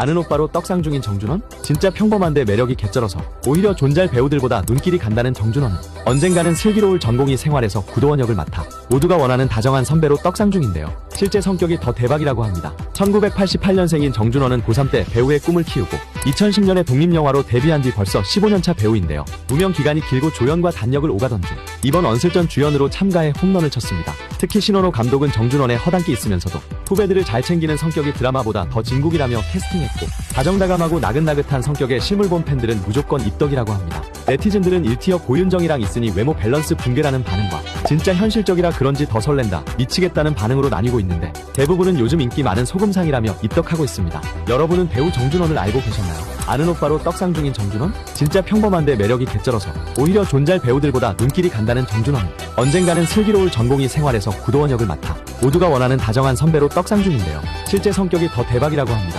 아는 오빠로 떡상 중인 정준원? 진짜 평범한데 매력이 개쩔어서 오히려 존잘 배우들보다 눈길이 간다는 정준원은 언젠가는 슬기로울 전공의 생활에서 구도원 역을 맡아 모두가 원하는 다정한 선배로 떡상 중인데요. 실제 성격이 더 대박이라고 합니다. 1988년생인 정준원은 고3 때 배우의 꿈을 키우고 2010년에 독립영화로 데뷔한 뒤 벌써 15년차 배우인데요. 무명 기간이 길고 조연과 단역을 오가던 중 이번 언슬전 주연으로 참가해 홈런을 쳤습니다. 특히 신원호 감독은 정준원의 허당기 있으면서도 후배들을 잘 챙기는 성격이 드라마보다 더 진국이라며 캐스팅했고 다정다감하고 나긋나긋한 성격의 실물 본 팬들은 무조건 입덕이라고 합니다. 네티즌들은 1티어 고윤정이랑 있으니 외모 밸런스 붕괴라는 반응과 진짜 현실적이라 그런지 더 설렌다 미치겠다는 반응으로 나뉘고 있는데 대부분은 요즘 인기 많은 소금상이라며 입덕하고 있습니다. 여러분은 배우 정준원을 알고 계셨나요? 아는 오빠로 떡상 중인 정준원? 진짜 평범한데 매력이 개쩔어서 오히려 존잘 배우들보다 눈길이 간다는 정준원 언젠가는 슬기로울 전공의 생활에서 구도원 역을 맡아 모두가 원하는 다정한 선배로 떡상 중인데요. 실제 성격이 더 대박이라고 합니다.